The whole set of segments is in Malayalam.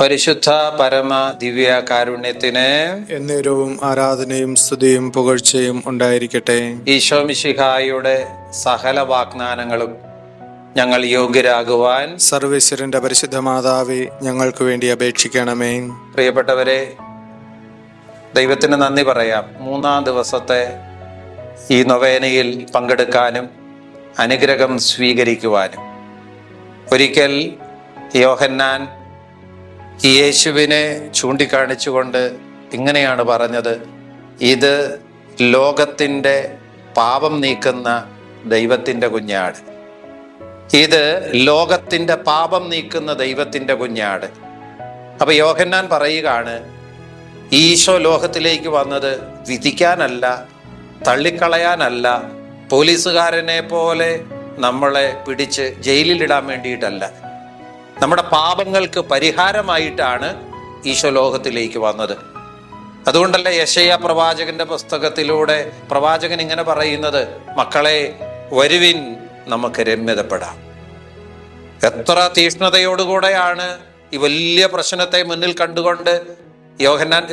പരിശുദ്ധ പരമ ദിവ്യ കാരുണ്യത്തിന് എന്നേരവും ആരാധനയും സ്തുതിയും പുകഴ്ചയും ഉണ്ടായിരിക്കട്ടെ. ഈശോ മിശിഹായുടെ സകല വാഗ്ദാനങ്ങളും ഞങ്ങൾ യോഗ്യരാകുവാൻ സർവേശ്വരന്റെ പരിശുദ്ധ മാതാവെ ഞങ്ങൾക്ക് വേണ്ടി അപേക്ഷിക്കണമേ. പ്രിയപ്പെട്ടവരെ ദൈവത്തിന് നന്ദി പറയാം. മൂന്നാം ദിവസത്തെ ഈ നൊവേനയിൽ പങ്കെടുക്കാനും അനുഗ്രഹം സ്വീകരിക്കുവാനും. ഒരിക്കൽ യോഹന്നാൻ യേശുവിനെ ചൂണ്ടിക്കാണിച്ചുകൊണ്ട് ഇങ്ങനെയാണ് പറഞ്ഞത്. ഇത് ലോകത്തിന്റെ പാപം നീക്കുന്ന ദൈവത്തിന്റെ കുഞ്ഞാട്. ഇത് ലോകത്തിന്റെ പാപം നീക്കുന്ന ദൈവത്തിന്റെ കുഞ്ഞാട്. അപ്പൊ യോഹന്നാൻ പറയുകയാണ് ഈശോ ലോകത്തിലേക്ക് വന്നത് വിധിക്കാനല്ല തള്ളിക്കളയാനല്ല പോലീസുകാരനെ പോലെ നമ്മളെ പിടിച്ച് ജയിലിലിടാൻ വേണ്ടിയിട്ടല്ല. നമ്മുടെ പാപങ്ങൾക്ക് പരിഹാരമായിട്ടാണ് ഈശോ ലോകത്തിലേക്ക് വന്നത്. അതുകൊണ്ടല്ല യശയ പ്രവാചകന്റെ പുസ്തകത്തിലൂടെ പ്രവാചകൻ ഇങ്ങനെ പറയുന്നത് മക്കളെ വരുവിൻ നമുക്ക് രമ്യതപ്പെടാം. എത്ര തീഷ്ണതയോടുകൂടെയാണ് ഈ വലിയ പ്രശ്നത്തെ മുന്നിൽ കണ്ടുകൊണ്ട് യോഹന്നാൻ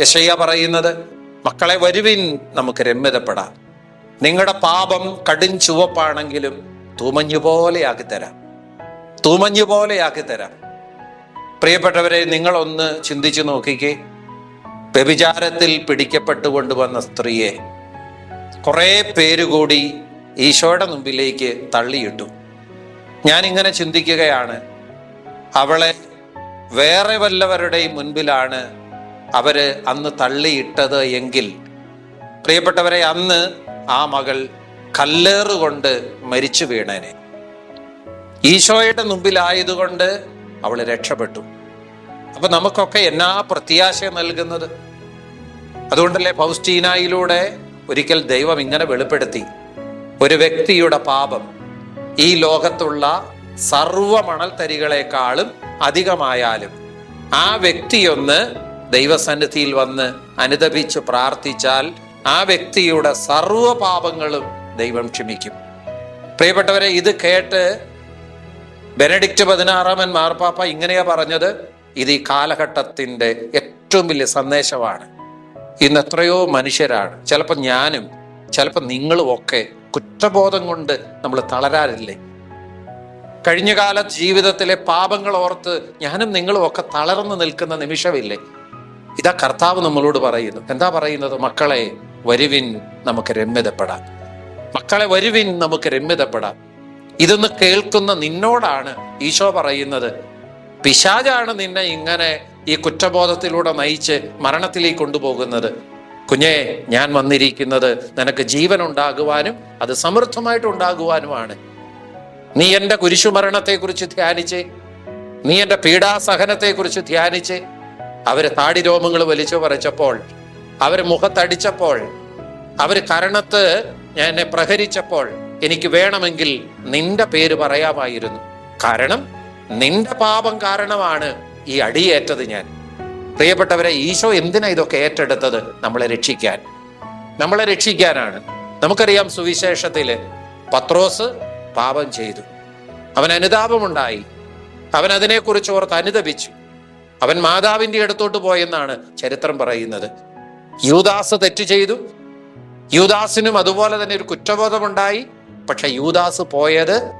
യശയ്യ പറയുന്നത് മക്കളെ വരുവിൻ നമുക്ക് രമ്യതപ്പെടാം. നിങ്ങളുടെ പാപം കടും ചുവപ്പാണെങ്കിലും തൂമഞ്ഞു പോലെയാക്കി തരാം തൂമഞ്ഞു പോലെയാക്കി തരാം. പ്രിയപ്പെട്ടവരെ നിങ്ങളൊന്ന് ചിന്തിച്ചു നോക്കിക്കേ. വ്യഭിചാരത്തിൽ പിടിക്കപ്പെട്ടുകൊണ്ട് വന്ന സ്ത്രീയെ കുറേ പേര് കൂടി ഈശോയുടെ മുമ്പിലേക്ക് തള്ളിയിട്ടു. ഞാനിങ്ങനെ ചിന്തിക്കുകയാണ്. അവളെ വേറെ വല്ലവരുടെയും മുൻപിലാണ് അവർ അന്ന് തള്ളിയിട്ടത് എങ്കിൽ. പ്രിയപ്പെട്ടവരെ അന്ന് ആ മകൾ കല്ലേറുകൊണ്ട് മരിച്ചു വീണേനെ. ഈശോയുടെ മുമ്പിലായതുകൊണ്ട് അവൾ രക്ഷപ്പെട്ടു. അപ്പൊ നമുക്കൊക്കെ എന്നാ പ്രത്യാശ നൽകുന്നത്? അതുകൊണ്ടല്ലേ ഫൗസ്റ്റീനായിലൂടെ ഒരിക്കൽ ദൈവം ഇങ്ങനെ വെളിപ്പെടുത്തി. ഒരു വ്യക്തിയുടെ പാപം ഈ ലോകത്തുള്ള സർവ മണൽത്തരികളെക്കാളും അധികമായാലും ആ വ്യക്തിയൊന്ന് ദൈവസന്നിധിയിൽ വന്ന് അനുദപിച്ച് പ്രാർത്ഥിച്ചാൽ ആ വ്യക്തിയുടെ സർവ പാപങ്ങളും ദൈവം ക്ഷമിക്കും. പ്രിയപ്പെട്ടവരെ ഇത് കേട്ട് ബെനഡിക്റ്റ് പതിനാറാമൻ മാർപ്പാപ്പ ഇങ്ങനെയാ പറഞ്ഞത് ഇത് ഈ കാലഘട്ടത്തിന്റെ ഏറ്റവും വലിയ സന്ദേശമാണ്. ഇന്ന് എത്രയോ മനുഷ്യരാണ്. ചിലപ്പോൾ ഞാനും ചിലപ്പോൾ നിങ്ങളും ഒക്കെ കുറ്റബോധം കൊണ്ട് നമ്മൾ തളരാറില്ലേ? കഴിഞ്ഞ കാല ജീവിതത്തിലെ പാപങ്ങൾ ഓർത്ത് ഞാനും നിങ്ങളും ഒക്കെ തളർന്നു നിൽക്കുന്ന നിമിഷമില്ലേ? ഇതാ കർത്താവ് നമ്മളോട് പറയുന്നു. എന്താ പറയുന്നത്? മക്കളെ വരുവിൻ നമുക്ക് രമ്യതപ്പെടാം. മക്കളെ വരുവിൻ നമുക്ക് രമ്യതപ്പെടാം. ഇതൊന്ന് കേൾക്കുന്ന നിന്നോടാണ് ഈശോ പറയുന്നത്. പിശാചാണ് നിന്നെ ഇങ്ങനെ ഈ കുറ്റബോധത്തിലൂടെ നയിച്ച് മരണത്തിലേക്ക് കൊണ്ടുപോകുന്നത്. കുഞ്ഞേ ഞാൻ വന്നിരിക്കുന്നത് നിനക്ക് ജീവൻ ഉണ്ടാകുവാനും അത് സമൃദ്ധമായിട്ട് ഉണ്ടാകുവാനുമാണ് നീ എന്റെ കുരിശുമരണത്തെക്കുറിച്ച് ധ്യാനിച്ച് നീ എന്റെ പീഡാസഹനത്തെക്കുറിച്ച് ധ്യാനിച്ച് അവർ താടി രോമങ്ങൾ വലിച്ചു പറിച്ചപ്പോൾ അവർ മുഖത്തടിച്ചപ്പോൾ അവർ കരണത്ത് എന്നെ പ്രഹരിച്ചപ്പോൾ എനിക്ക് വേണമെങ്കിൽ നിന്റെ പേര് പറയാമായിരുന്നു. കാരണം നിന്റെ പാപം കാരണമാണ് ഈ അടിയേറ്റത് ഞാൻ. പ്രിയപ്പെട്ടവരെ ഈശോ എന്തിനാ ഇതൊക്കെ ഏറ്റെടുത്തത് നമ്മളെ രക്ഷിക്കാൻ? നമ്മളെ രക്ഷിക്കാനാണ്. നമുക്കറിയാം സുവിശേഷത്തിൽ പത്രോസ് പാപം ചെയ്തു. അവൻ അനുതാപമുണ്ടായി. അവൻ അതിനെക്കുറിച്ച് ഓർത്ത് അനുതപിച്ചു. അവൻ മാതാവിന്റെ അടുത്തോട്ട് പോയെന്നാണ് ചരിത്രം പറയുന്നത്. യൂദാസ് തെറ്റ് ചെയ്തു. യൂദാസിനും അതുപോലെ തന്നെ ഒരു കുറ്റബോധമുണ്ടായി. പക്ഷെ യൂദാസ് പോയത്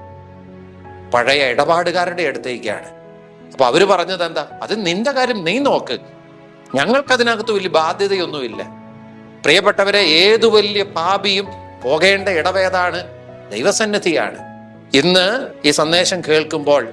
പഴയ ഇടപാടുകാരുടെ അടുത്തേക്കാണ്. അപ്പൊ അവർ പറഞ്ഞത് എന്താ? അത് നിന്റെ കാര്യം നീ നോക്ക്. ഞങ്ങൾക്കതിനകത്ത് വലിയ ബാധ്യതയൊന്നുമില്ല. പ്രിയപ്പെട്ടവരെ ഏതു വലിയ പാപിയും പോകേണ്ട ഇടവേതാണ്? ദൈവസന്നിധിയാണ്. ഇന്ന് ഈ സന്ദേശം കേൾക്കുമ്പോൾ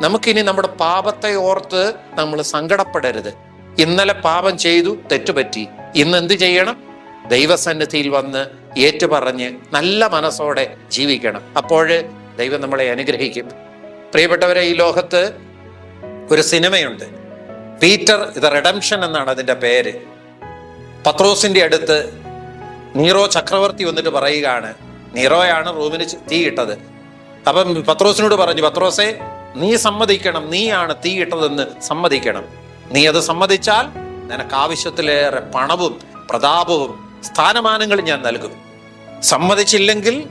നമുക്കിനി നമ്മുടെ പാപത്തെ ഓർത്ത് നമ്മൾ സങ്കടപ്പെടരുത്. ഇന്നലെ പാപം ചെയ്തു തെറ്റുപറ്റി. ഇന്ന് എന്ത് ചെയ്യണം? ദൈവസന്നിധിയിൽ വന്ന് ഏറ്റുപറഞ്ഞ് നല്ല മനസ്സോടെ ജീവിക്കണം. അപ്പോൾ ദൈവം നമ്മളെ അനുഗ്രഹിക്കും. പ്രിയപ്പെട്ടവരെ ഈ ലോകത്ത് ഒരു സിനിമയുണ്ട്. പീറ്റർ ഇത് റെഡംഷൻ എന്നാണ് അതിന്റെ പേര്. പത്രോസിന്റെ അടുത്ത് നീറോ ചക്രവർത്തി വന്നിട്ട് പറയുകയാണ് നീറോയാണ് റൂമിന് തീ തീയിട്ടത് അപ്പം പത്രോസിനോട് പറഞ്ഞു പത്രോസെ നീ സമ്മതിക്കണം. നീയാണ് തീയിട്ടതെന്ന് സമ്മതിക്കണം. നീ അത് സമ്മതിച്ചാൽ നിനക്ക് ആവശ്യത്തിലേറെ പണവും പ്രതാപവും സ്ഥാനമാനങ്ങളും ഞാൻ നൽകും. സമ്മതിച്ചില്ലെങ്കിൽ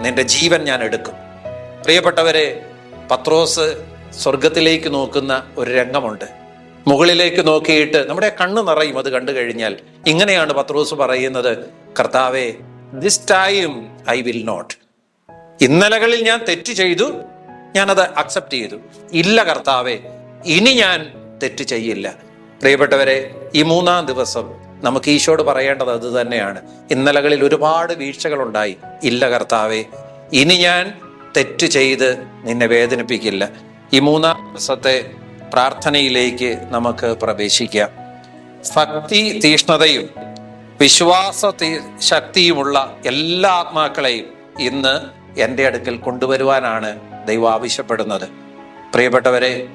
നിന്റെ ജീവൻ ഞാൻ എടുക്കും. പ്രിയപ്പെട്ടവരെ പത്രോസ് സ്വർഗത്തിലേക്ക് നോക്കുന്ന ഒരു രംഗമുണ്ട്. മുകളിലേക്ക് നോക്കിയിട്ട് നമ്മുടെ കണ്ണ് നിറയും അത് കണ്ടു കഴിഞ്ഞാൽ ഇങ്ങനെയാണ് പത്രോസ് പറയുന്നത് കർത്താവെ this time I will not ഇന്നലകളിൽ ഞാൻ തെറ്റ് ചെയ്തു ഞാനത് അക്സെപ്റ്റ് ചെയ്തു. ഇല്ല കർത്താവെ ഇനി ഞാൻ തെറ്റ് ചെയ്യില്ല. പ്രിയപ്പെട്ടവരെ ഈ മൂന്നാം ദിവസം നമുക്ക് ഈശോട് പറയേണ്ടത് അത് തന്നെയാണ്. ഇന്നലകളിൽ ഒരുപാട് വീഴ്ചകളുണ്ടായി. ഇല്ല കർത്താവെ ഇനി ഞാൻ തെറ്റ് ചെയ്ത് നിന്നെ വേദനിപ്പിക്കില്ല. ഈ മൂന്നാം ദിവസത്തെ പ്രാർത്ഥനയിലേക്ക് നമുക്ക് പ്രവേശിക്കാം. ഭക്തി തീഷ്ണതയും വിശ്വാസ ശക്തിയുമുള്ള എല്ലാ ആത്മാക്കളെയും ഇന്ന് എന്റെ അടുക്കൽ കൊണ്ടുവരുവാനാണ് ദൈവം ആവശ്യപ്പെടുന്നത്. പ്രിയപ്പെട്ടവരെ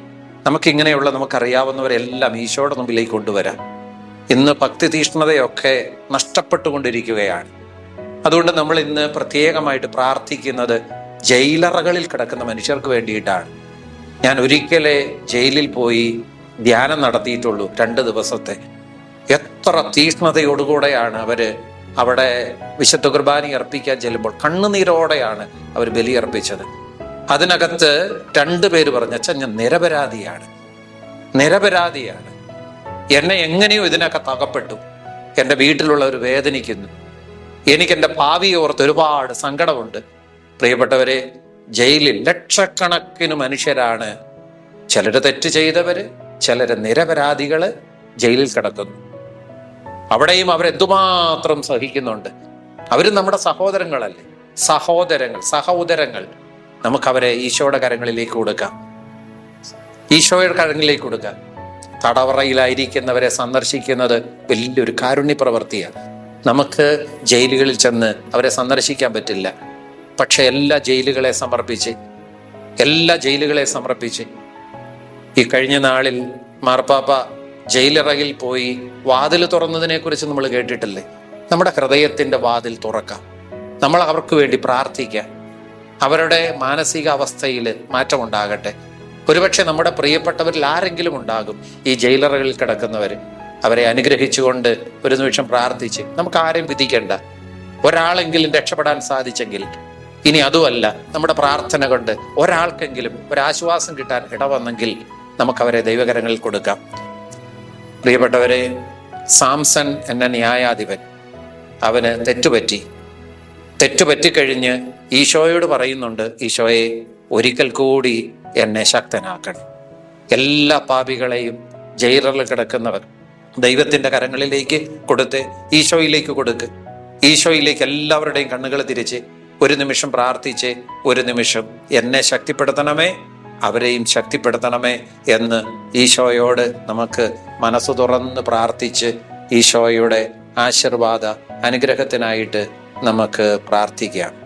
നമുക്കിങ്ങനെയുള്ള നമുക്കറിയാവുന്നവരെല്ലാം ഈശോയുടെ മുമ്പിലേക്ക് കൊണ്ടുവരാം. ഇന്ന് ഭക്തി തീഷ്ണതയൊക്കെ നഷ്ടപ്പെട്ടുകൊണ്ടിരിക്കുകയാണ്. അതുകൊണ്ട് നമ്മൾ ഇന്ന് പ്രത്യേകമായിട്ട് പ്രാർത്ഥിക്കുന്നത് ജയിലറകളിൽ കിടക്കുന്ന മനുഷ്യർക്ക് വേണ്ടിയിട്ടാണ്. ഞാൻ ഒരിക്കലെ ജയിലിൽ പോയി ധ്യാനം നടത്തിയിട്ടുള്ളൂ രണ്ട് ദിവസത്തെ. എത്ര തീഷ്ണതയോടുകൂടെയാണ് അവർ അവിടെ വിശുദ്ധ കുർബാനി അർപ്പിക്കാൻ ചെല്ലുമ്പോൾ കണ്ണുനീരോടെയാണ് അവർ ബലിയർപ്പിച്ചത്. അതിനകത്ത് രണ്ടു പേര് പറഞ്ഞ ഞാൻ നിരപരാധിയാണ്. നിരപരാധിയാണ്. എന്നെ എങ്ങനെയോ ഇതിനൊക്കെ തകപ്പെട്ടു എന്റെ വീട്ടിലുള്ളവർ വേദനിക്കുന്നു. എനിക്ക് എന്റെ ഭാവിയെ ഓർത്ത് ഒരുപാട് സങ്കടമുണ്ട്. പ്രിയപ്പെട്ടവരെ ജയിലിൽ ലക്ഷക്കണക്കിന് മനുഷ്യരാണ്. ചിലർ തെറ്റ് ചെയ്തവര് ചിലര് നിരപരാധികൾ ജയിലിൽ കിടക്കുന്നു. അവിടെയും അവരെന്തുമാത്രം സഹിക്കുന്നുണ്ട്? അവരും നമ്മുടെ സഹോദരങ്ങളല്ലേ? സഹോദരങ്ങൾ സഹോദരങ്ങൾ. നമുക്കവരെ ഈശോയുടെ കരങ്ങളിലേക്ക് കൊടുക്കാം. ഈശോയുടെ കരങ്ങളിലേക്ക് കൊടുക്കാം. തടവറയിലായിരിക്കുന്നവരെ സന്ദർശിക്കുന്നത് വലിയൊരു കാരുണ്യ പ്രവൃത്തിയാണ് നമുക്ക് ജയിലുകളിൽ ചെന്ന് അവരെ സന്ദർശിക്കാൻ പറ്റില്ല. പക്ഷെ എല്ലാ ജയിലുകളെ സമർപ്പിച്ച് എല്ലാ ജയിലുകളെ സമർപ്പിച്ച് ഈ കഴിഞ്ഞ നാളിൽ മാർപ്പാപ്പ ജയിലിറകിൽ പോയി വാതിൽ തുറന്നതിനെ കുറിച്ച് നമ്മൾ കേട്ടിട്ടില്ലേ? നമ്മുടെ ഹൃദയത്തിന്റെ വാതിൽ തുറക്കാം. നമ്മൾ അവർക്ക് വേണ്ടി പ്രാർത്ഥിക്കാം. അവരുടെ മാനസികാവസ്ഥയിൽ മാറ്റമുണ്ടാകട്ടെ. ഒരുപക്ഷെ നമ്മുടെ പ്രിയപ്പെട്ടവരിൽ ആരെങ്കിലും ഉണ്ടാകും ഈ ജയിലറുകളിൽ കിടക്കുന്നവർ. അവരെ അനുഗ്രഹിച്ചുകൊണ്ട് ഒരു നിമിഷം പ്രാർത്ഥിച്ച് നമുക്ക് ആരെയും വിധിക്കേണ്ട. ഒരാളെങ്കിലും രക്ഷപ്പെടാൻ സാധിച്ചെങ്കിൽ ഇനി അതുമല്ല നമ്മുടെ പ്രാർത്ഥന കൊണ്ട് ഒരാൾക്കെങ്കിലും ഒരാശ്വാസം കിട്ടാൻ ഇടവന്നെങ്കിൽ നമുക്കവരെ ദൈവകരങ്ങളിൽ കൊടുക്കാം. പ്രിയപ്പെട്ടവരെ സാംസൺ എന്ന ന്യായാധിപൻ അവന് തെറ്റുപറ്റി. തെറ്റുപറ്റിക്കഴിഞ്ഞ് ഈശോയോട് പറയുന്നുണ്ട് ഈശോയെ ഒരിക്കൽ കൂടി എന്നെ ശക്തനാക്കണം. എല്ലാ പാപികളെയും ജയിലറിൽ കിടക്കുന്നവർ ദൈവത്തിന്റെ കരങ്ങളിലേക്ക് കൊടുത്ത് ഈശോയിലേക്ക് കൊടുക്ക്. ഈശോയിലേക്ക് എല്ലാവരുടെയും കണ്ണുകൾ തിരിച്ച് ഒരു നിമിഷം പ്രാർത്ഥിച്ച് ഒരു നിമിഷം എന്നെ ശക്തിപ്പെടുത്തണമേ അവരെയും ശക്തിപ്പെടുത്തണമേ എന്ന് ഈശോയോട് നമുക്ക് മനസ്സ് തുറന്ന് പ്രാർത്ഥിച്ച് ഈശോയുടെ ആശീർവാദ അനുഗ്രഹത്തിനായിട്ട് നമുക്ക് പ്രാർത്ഥിക്കാം.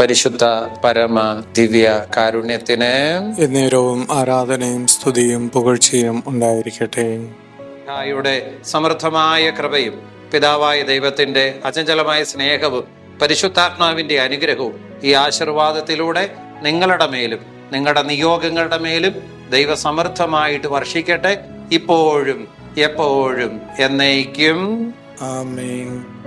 പരിശുദ്ധ പരമ ദിവ്യ കാരുണ്യത്തിന് എന്നേരവും ആരാധനയും സ്തുതിയും പുകഴ്ചയും ഉണ്ടായിരിക്കട്ടെ. യുടെ സമൃദ്ധമായ കൃപയും പിതാവായ ദൈവത്തിന്റെ അചഞ്ചലമായ സ്നേഹവും പരിശുദ്ധാത്മാവിന്റെ അനുഗ്രഹവും ഈ ആശീർവാദത്തിലൂടെ നിങ്ങളുടെ മേലും നിങ്ങളുടെ നിയോഗങ്ങളുടെ മേലും ദൈവസമൃദ്ധമായിട്ട് വർഷിക്കട്ടെ. ഇപ്പോഴും എപ്പോഴും എന്നേക്കും. ആമേൻ.